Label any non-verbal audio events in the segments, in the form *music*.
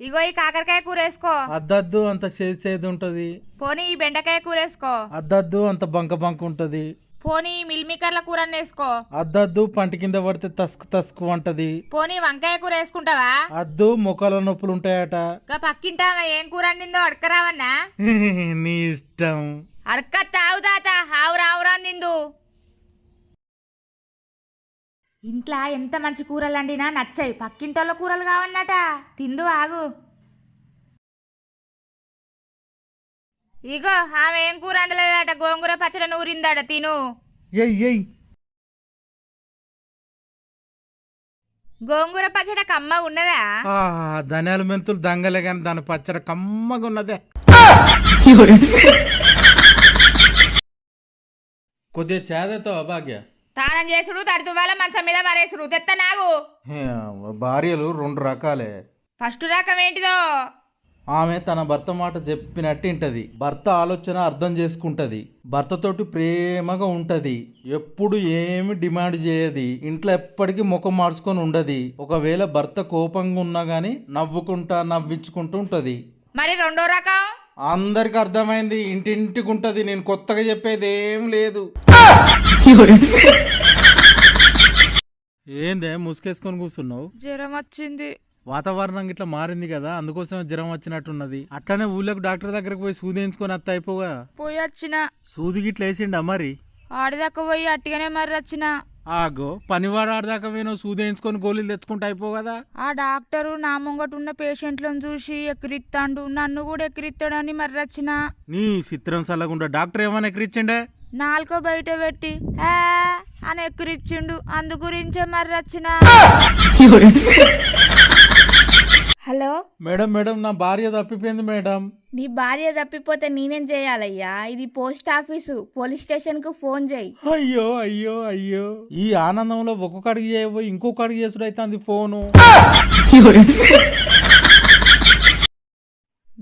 ఇగో ఈ కాకరకాయ కూర వేసుకో అద్దద్దు అంత చేసేది ఉంటది. పోనీ ఈ బెండకాయ కూర వేసుకో అద్దద్దు అంత బంక బంక ఉంటది. పోనీ ఈ మిల్మికర్ల కూర వేసుకో అద్దద్దు పంట కింద పడితే తస్కు తస్కు అంటది. పోనీ వంకాయ కూర వేసుకుంటావా? అద్దు మొక్కల నొప్పులు ఉంటాయట. ఇంకా పక్కింటా ఏం కూర వండిందో? అడకరావన్నా. *laughs* నీ ఇష్టం. అడక్క తావు తాత ఆవురా ఆవురా నిందు. ఇంట్లో ఎంత మంచి కూరలు వండినా నచ్చాయి. పక్కింటోళ్ళ కూరలు కావన్నట. తిందు ఆగు. ఇగో ఆమె ఏం కూర వండలేదట? గోంగూర పచ్చడి నూరిందట తిను. ఎయ్ ఎయ్ గోంగూర పచ్చడి కమ్మ ఉన్నదా? ఆ, ధనియాల మెంతులు దంగలే కానీ దాని పచ్చడి కమ్మగా ఉన్నదే. *laughs* కొద్దిగా చేదతో భాగ్య? తానం చేసుడు తడితువాల మంచం మీద పరేసుడు తెత్త నాగు. భార్యలు రెండు రకాలే. ఫస్ట్ రకం ఏంటిదో? ఆమె తన భర్త మాట చెప్పినట్టు వింటది భర్త ఆలోచన అర్థం చేసుకుంటది. భర్తతోటి ప్రేమగా ఉంటది. ఎప్పుడు ఏమి డిమాండ్ చేయది. ఇంట్లో ఎప్పటికీ ముఖం మార్చుకొని ఉండది. ఒకవేళ భర్త కోపంగా ఉన్నా గానీ నవ్వుకుంటా నవ్వించుకుంటూ ఉంటది. మరి రెండో రకం? అందరికి అర్థమైంది. ఇంటింటికి ఉంటది. నేను కొత్తగా చెప్పేది ఏం లేదు. ఏందే ముసుకేసుకొని కూర్చున్నావు? జ్వరం వచ్చింది. వాతావరణం ఇట్లా మారింది కదా అందుకోసం జ్వరం వచ్చినట్టున్నది. అట్లనే ఊళ్ళోకి డాక్టర్ దగ్గరకు పోయి సూది వేయించుకొని అత్త అయిపోగా? పోయి వచ్చిన. సూది గిట్ల వేసిండా మరి? ఆడిదాకా పోయి అట్టిగానే మరి వచ్చిన. ఆగో పనివాడు ఆడదాకా పోయినా సూది వేయించుకొని గోళీలు తెచ్చుకుంటే అయిపో కదా? ఆ డాక్టరు నా ముంగట ఉన్న పేషెంట్లను చూసి ఎక్కిరిత్తాండు. నన్ను కూడా ఎక్కిరిత్తాడని మరి వచ్చిన. నీ చిత్రం సల్లగుండా. డాక్టర్ ఏమైనా ఎక్కిరిచ్చిండే? నాలుకో బయట పెట్టి "ఆ" అని ఎక్కిరిచ్చిండు. అందు గురించే మరి వచ్చిన హలో? మేడం మేడం నా భార్య తప్పిపోయింది మేడం. నీ భార్య తప్పిపోతే నేనేం చేయాలయ్యా? ఇది పోస్ట్ ఆఫీసు. పోలీస్ స్టేషన్కు ఫోన్ చేయి. అయ్యో అయ్యో అయ్యో. ఈ ఆనందంలో ఒక్కొక్క అడిగి చేయబోయి ఇంకొక అడిగి చేసుడు అవుతుంది ఫోను. *laughs*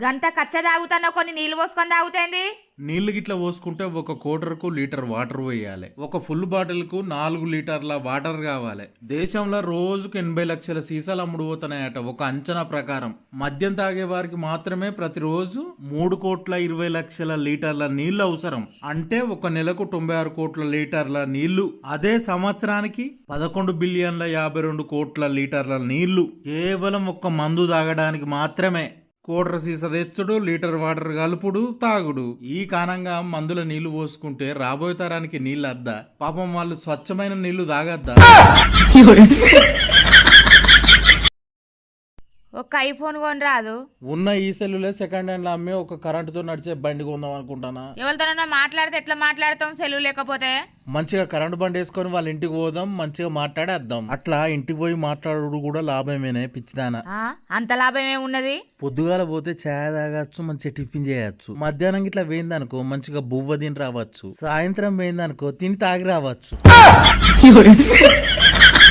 గంత కచ్చ తాగుతానో కొన్ని నీళ్ళు పోసుకొని తాగుతేంది? నీళ్ళు గిట్ల పోసుకుంటే ఒక కోటర్కు లీటర్ వాటర్ పోయాలి. ఒక ఫుల్ బాటిల్కు నాలుగు లీటర్ల వాటర్ కావాలి. దేశంలో రోజుకు ఎనభై లక్షల సీసాలు అమ్ముడు పోతున్నాయట ఒక అంచనా ప్రకారం. మద్యం తాగే వారికి మాత్రమే ప్రతిరోజు మూడు కోట్ల ఇరవై లక్షల లీటర్ల నీళ్ళు అవసరం. అంటే ఒక నెలకు తొంభై ఆరు కోట్ల లీటర్ల నీళ్ళు అదే సంవత్సరానికి పదకొండు బిలియన్ల యాభై రెండు కోట్ల లీటర్ల నీళ్ళు కేవలం ఒక్క మందు తాగడానికి మాత్రమే కూటర సీసదెచ్చుడు లీటర్ వాటర్ కలుపుడు తాగుడు. ఈ కారణంగా మందుల నీళ్ళు పోసుకుంటే రాబోయే తరానికి నీళ్ళు అద్దా పాపం వాళ్ళు స్వచ్ఛమైన నీళ్ళు తాగద్దా? *laughs* ఒక ఐఫోన్ కొని రాదు ఉన్న ఈ సెల్లులే సెకండ్ హ్యాండ్ అమ్మి ఒక కరెంటుతో నడిచే బండి కొందాం అనుకుంటానా? ఎవరితోనన్నా మాట్లాడితే ఎట్లా మాట్లాడతాం సెలవు లేకపోతే? మంచిగా కరెంటు బండి వేసుకొని వాళ్ళ ఇంటికి పోదాం మంచిగా మాట్లాడేద్దాం. అట్లా ఇంటికి పోయి మాట్లాడు కూడా లాభమేనే పిచ్చిదానా. ఆ, అంత లాభం ఏమున్నది పొద్దుగాల పోతే చాయ్ తాగొచ్చు మంచిగా టిఫిన్ చేయొచ్చు. మధ్యాహ్నం ఇట్లా వేయిందనుకో మంచిగా బువ్వ తిని రావచ్చు. సాయంత్రం వేయిందనుకో తిని తాగి రావచ్చు. *laughs*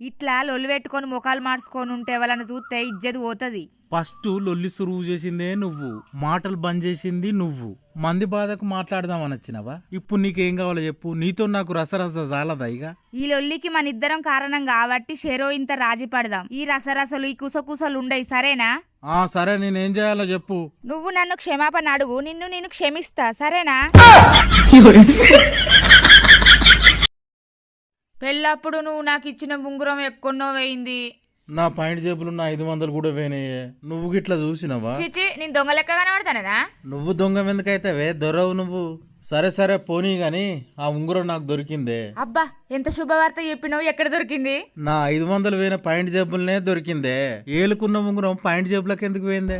ఇట్లా లొల్లు పెట్టుకొని ముఖాలు మార్చుకొని ఉంటే వాళ్ళని చూస్తే ఇజ్జది పోతుంది. ఫస్ట్ లొల్లి సురువు చేసిందే నువ్వు మాటలు బంద్ చేసింది నువ్వు. మంది బాధకు మాట్లాడదామని వచ్చినావా? ఇప్పుడు నీకేం కావాలో చెప్పు నీతో నాకు రసరస జాలదా ఇక? ఈ లొల్లికి మన ఇద్దరం కారణం కాబట్టి షెరో ఇంత రాజీ పడదాం. ఈ రసరసలు ఈ కుసకుసలు ఉండయి సరేనా? ఆ సరే నేనేం చేయాలో చెప్పు. నువ్వు నన్ను క్షమాపణ అడుగు నిన్ను నేను క్షమిస్తా సరేనా? *laughs* పెళ్ళప్పుడు నువ్వు నాకు ఇచ్చిన ఉంగురం ఎక్కున్నో వేయింది. నా పాయింట్ జేబులు నా ఐదు వందలు కూడా పోయినాయే నువ్వు గిట్లా చూసినావా? చిచి నేను దొంగ లెక్క కనబడతానా నువ్వు దొంగ ఎందుకైతే దొరవు నువ్వు. సరే సరే పోనీ గాని ఆ ఉంగరం నాకు దొరికిందే. అబ్బా ఎంత శుభవార్త చెప్పినావు ఎక్కడ దొరికింది? నా ఐదు వందలు పోయిన పాయింట్ జేబులనే దొరికిందే. ఏలుకున్న ఉంగరం పాయింట్ జేబులకు ఎందుకు పోయిందే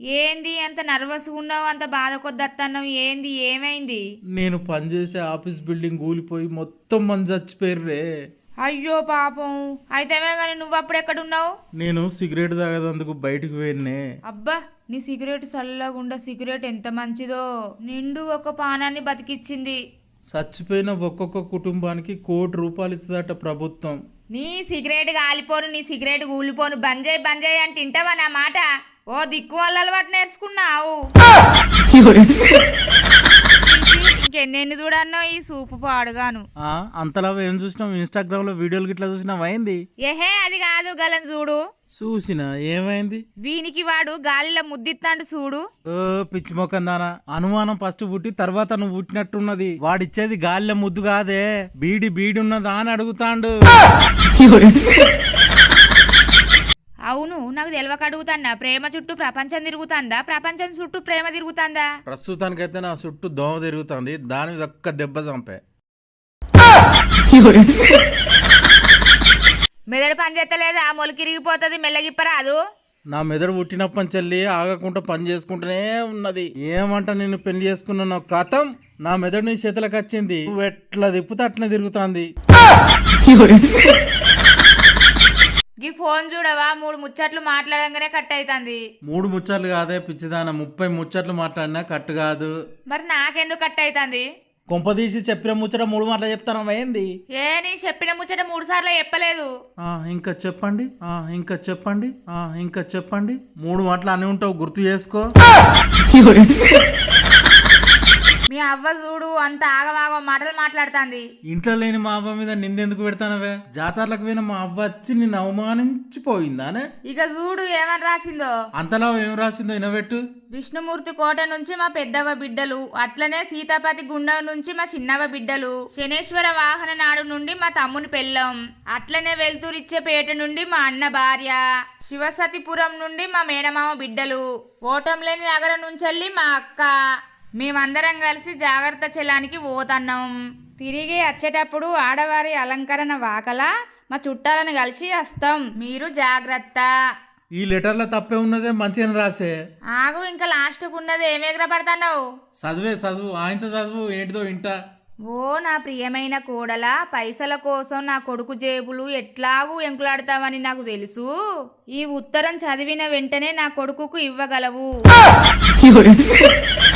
ఏంది అంత నర్వస్ ఉన్నావు? అంత బాధ కొద్దత్తన్నావు ఏంది? ఏమైంది? నేను పనిచేసే ఆఫీస్ బిల్డింగ్ కూలిపోయి మొత్తం మంది చచ్చిపోయిర్రే. అయ్యో పాపం. అయితేమే గాని నువ్వు అప్పుడు ఎక్కడున్నావు? నేను సిగరెట్ తాగేందుకు బయటికి పోయినే అబ్బా నీ సిగరెట్ చల్లగుండా సిగరెట్ ఎంత మంచిదో. నిండు ఒక పానాన్ని బతికిచ్చింది. చచ్చిపోయిన ఒక్కొక్క కుటుంబానికి కోటి రూపాయలు ఇస్తుందట ప్రభుత్వం. నీ సిగరెట్ కాలిపోను నీ సిగరెట్ కూలిపోను బంజాయి బంజాయి అంటే నా మాట? ఓ దిక్కు వల్ల అలవాటు నేర్చుకున్నావు. ఇంకెన్నెన్ని చూడన్నో ఈ సూపు పాడుగాను. ఆ, అంతలా ఏం చూసినాం ఇన్స్టాగ్రామ్లో వీడియోలు గిట్లా చూసినాం అయింది ఏహే అది కాదు గలను చూడు. చూసిన? ఏమైంది? వీనికి వాడు గాలిలో ముద్దిత్తాండు చూడు. ఓ పిచ్చి మొక్కం దానా. అనుమానం ఫస్ట్ పుట్టి తర్వాత నువ్వు పుట్టినట్టున్నది. వాడిచ్చేది గాలిలో ముద్దు కాదే. బీడి బీడి ఉన్నదా అని అడుగుతాండు. *laughs* అవును నాకు తెలియక అడుగుతాన్నా ప్రేమ చుట్టూ ప్రపంచం తిరుగుతాందా? ప్రపంచం చుట్టూ ప్రేమ తిరుగుతాందా? ప్రస్తుతానికైతే నా చుట్టూ దోమ తిరుగుతుంది. దాని మీద ఒక్క దెబ్బ చంపే. మెదడు పని చేస్తలేదా? మొలికిరిగిపోతుంది మెల్లగిప్పరాదు నా మెదడు పుట్టినప్పటి చెల్లి ఆగకుండా పని చేసుకుంటూనే ఉన్నది. ఏమంట నేను పెళ్ళి చేసుకున్న కథం? నా మెదడు నీ చేతులకు వచ్చింది. నువ్వు ఎట్లా తిప్పుతే అట్లా తిరుగుతుంది. *laughs* ఫోన్ చూడవా? మూడు ముచ్చట్లు మాట్లాడంగానే కట్ అవుతుంది మూడు ముచ్చట్లు కాదే పిచ్చిదాన. ముప్పై ముచ్చట్లు మాట్లాడినా కట్టు కాదు. మరి నాకెందుకు కట్ అవుతుంది కొంపదీసి చెప్పిన ముచ్చట మూడు మాటలు చెప్తాను ఏంది? ఏ నీ చెప్పిన ముచ్చట మూడు సార్లు చెప్పలేదు. ఆ, ఇంకా చెప్పండి. ఆ, ఇంకా చెప్పండి. ఆ, ఇంకా చెప్పండి. మూడు మాటలు అని ఉంటావు గుర్తు చేసుకో. *laughs* మీ అవ్వ చూడు అంత ఆగమాగం మాటలు మాట్లాడుతుంది. ఇంట్లో లేని మా అవ్వ మీద నిందెందుకు పెడతానవే? జాతరలకు పోయిన మా అవ్వ వచ్చి నిన్ను అవమానించిపోయిందానే? ఇక చూడు ఏమని రాసిందో. అంతలో ఏం రాసిందో ఇనబెట్టు విష్ణుమూర్తి కోట నుంచి మా పెద్దవ బిడ్డలు అట్లనే సీతాపతి గుండం నుంచి మా చిన్నవ బిడ్డలు శనేశ్వర వాహన నాడు నుండి మా తమ్ముని పెళ్ళం అట్లనే వెల్తూరిచ్చే పేట నుండి మా అన్న భార్య శివసతిపురం నుండి మా మేనమామ బిడ్డలు ఓటం లేని నగరం నుంచి మా అక్క మేమందరం కలిసి జాగ్రత్త చెల్లానికి పోతన్నాం. తిరిగి వచ్చేటప్పుడు ఆడవారి అలంకరణ వాకల మా చుట్టాలను కలిసి వస్తాం. మీరు జాగ్రత్త. ఈ లెటర్లో తప్పే ఉన్నదే మంచిగా రాసే. ఆగు ఇంకా లాస్ట్కు ఉన్నది ఏం ఎగరపడతావు చదివే చదువు ఆయనతో చదువు ఏంటిదో ఇంట. ఓ నా ప్రియమైన కోడల పైసల కోసం నా కొడుకు జేబులు ఎట్లాగూ ఎంకులాడతావని నాకు తెలుసు. ఈ ఉత్తరం చదివిన వెంటనే నా కొడుకుకు ఇవ్వగలవు. *laughs* *laughs*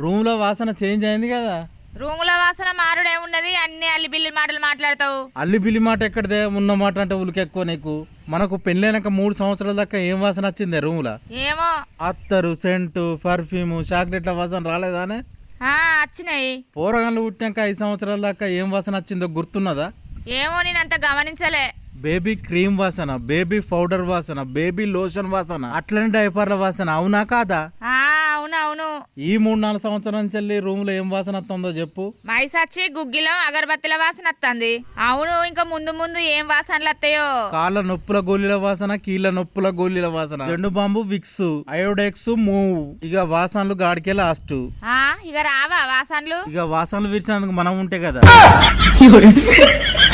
రూమ్లో వాసన చేంజ్ అయింది కదా. రూముల వాసన మారుడే ఉన్నది అన్ని అల్లి బిల్లి మాటలు మాట్లాడతావు. అల్లి బిల్లి మాట ఎక్కడిదే? ఉన్న మాట అంటే ఉలికెక్కువ నీకు. మనకు పెళ్ళైనాక మూడు సంవత్సరాల దాకా ఏం వాసన వచ్చిందే రూమ్ లా ఏమో. అత్తరు సెంటు పర్ఫ్యూమ్ చాక్లెట్ల వాసన రాలేదానే ఆ వచ్చినాయి. పోరగాళ్ళు పుట్టినాక ఐదు సంవత్సరాల దాకా ఏం వాసన వచ్చిందో గుర్తున్నదా? ఏమో నేనంత గమనించలే. బేబీ క్రీమ్ వాసన బేబీ పౌడర్ వాసన బేబీ లోషన్ వాసన అట్లనే డైపర్ల వాసన అవునా కాదా? అవును. అవును ఈ మూడు నాలుగు సంవత్సరాల నుంచి రూమ్లో ఏం వాసన వస్తుందో చెప్పు. మైసచ్చి గుగ్గిలో అగరబత్తిల వాసన వస్తుంది. అవును ఇంకా ముందు ముందు ఏం వాసనలు వస్తాయో? కాళ్ళ నొప్పుల గోళీల వాసన కీళ్ళ నొప్పుల గోళీల వాసన. జెండు బాంబు విక్స్. Iodex Moov. ఇక వాసనలు గాడికే లాస్ట్ ఆ ఇక రావా వాసనలు? ఇక వాసనలు విరిచినందుకు మనం ఉంటే కదా. *laughs*